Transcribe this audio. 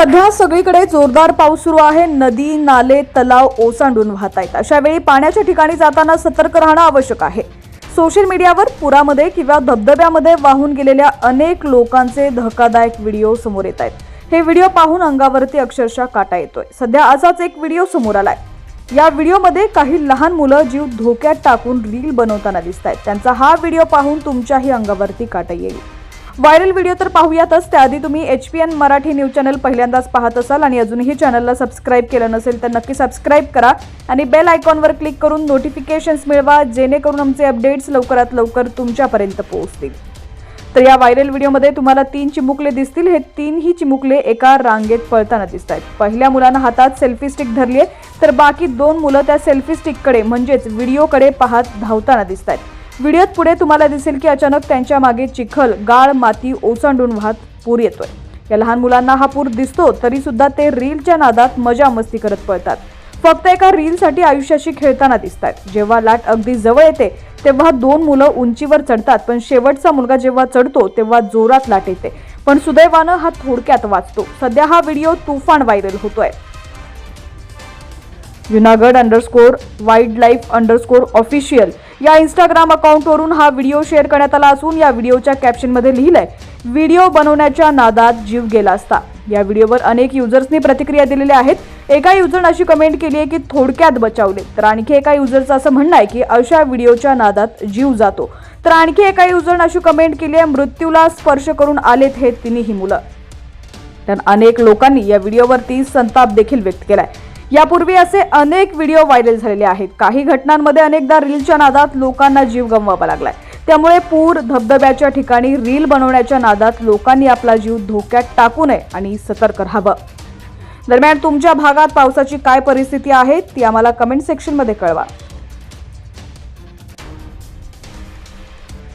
सध्या सगळीकडे जोरदार पाऊस सुरू आहे. नदी नाले तलाव ओसांडून वाहत आहेत. अशा वेळी पाण्याच्या ठिकाणी जाताना सतर्क राहणं आवश्यक आहे. सोशल मीडियावर पुरामध्ये किंवा धबधब्यामध्ये वाहून गेलेल्या अनेक लोकांचे धक्कादायक व्हिडिओ समोर येत आहेत. हे व्हिडिओ पाहून अंगावरती अक्षरशः काटा येतोय. सध्या असाच एक व्हिडिओ समोर आलाय. या व्हिडिओमध्ये काही लहान मुलं जीव धोक्यात टाकून रील बनवताना दिसत आहेत. त्यांचा हा व्हिडिओ पाहून तुमच्याही अंगावरती काटा येईल. व्हायरल व्हिडिओ तर पाहूयातच. त्याआधी तुम्ही H P N Marathi news channel पहिल्यांदाच पाहत असाल आणि अजूनही चॅनलला सबस्क्राईब केलं नसेल तर नक्की सबस्क्राईब करा आणि बेल आयकॉनवर क्लिक करून नोटिफिकेशन्स मिळवा जेणेकरून आमचे अपडेट्स लवकरात लवकर तुमच्यापर्यंत पोहोचतील. तर या व्हायरल व्हिडिओमध्ये तुम्हाला तीन चिमुकले दिसतील. हे तीनही चिमुकले एका रांगेत पळताना दिसत आहेत पहिल्या मुलानं हातात सेल्फी स्टिक धरली आहे तर बाकी दोन मुलं त्या सेल्फी स्टिककडे म्हणजेच व्हिडिओकडे पाहत धावताना दिसत आहेत व्हिडिओत पुढे तुम्हाला दिसेल की अचानक त्यांच्या मागे चिखल गाळ माती ओसांडून वाहत पूर येतोय. या लहान मुलांना हा पूर दिसतो तरी सुद्धा ते रीलच्या नादात मजा मस्ती करत पळतात. फक्त एका रीलसाठी आयुष्याशी खेळताना दिसतात जेव्हा लाट अगदी जवळ येते तेव्हा दोन मुलं उंचीवर चढतात पण शेवटचा मुलगा जेव्हा चढतो तेव्हा जोरात लाट येते. पण सुदैवानं हा थोडक्यात वाचतो. सध्या हा व्हिडिओ तुफान व्हायरल होतोय. Junagadh underscore wild life underscore official या इंस्टाग्राम अकाउंटवरून हा व्हिडिओ शेअर करण्यात आला असून या व्हिडिओच्या कॅप्शनमध्ये लिहिलंय व्हिडिओ बनवण्याच्या नादात जीव गेला असता. या व्हिडिओवर अनेक युजर्सनी प्रतिक्रिया दिलेल्या आहेत. एका युजरनं अशी कमेंट केली आहे की थोडक्यात बचावले. तर आणखी एका युजरचं असं म्हणणं आहे की अशा व्हिडिओच्या नादात जीव जातो. तर आणखी एका युजरनं अशी कमेंट केली आहे मृत्यूला स्पर्श करून आलेत हे तिन्ही मुलं. तर अनेक लोकांनी या व्हिडिओवरती संताप देखील व्यक्त केलाय. यापूर्वी असे अनेक व्हिडिओ व्हायरल झालेले आहेत. काही घटनांमध्ये अनेकदा रीलच्या नादात लोकांना जीव गमवावा लागलाय. त्यामुळे पूर धबधब्याच्या ठिकाणी रील बनवण्याच्या नादात लोकांनी आपला जीव धोक्यात टाकू नये आणि सतर्क राहावं. दरम्यान तुमच्या भागात पावसाची काय परिस्थिती आहे ती आम्हाला कमेंट सेक्शनमध्ये कळवा.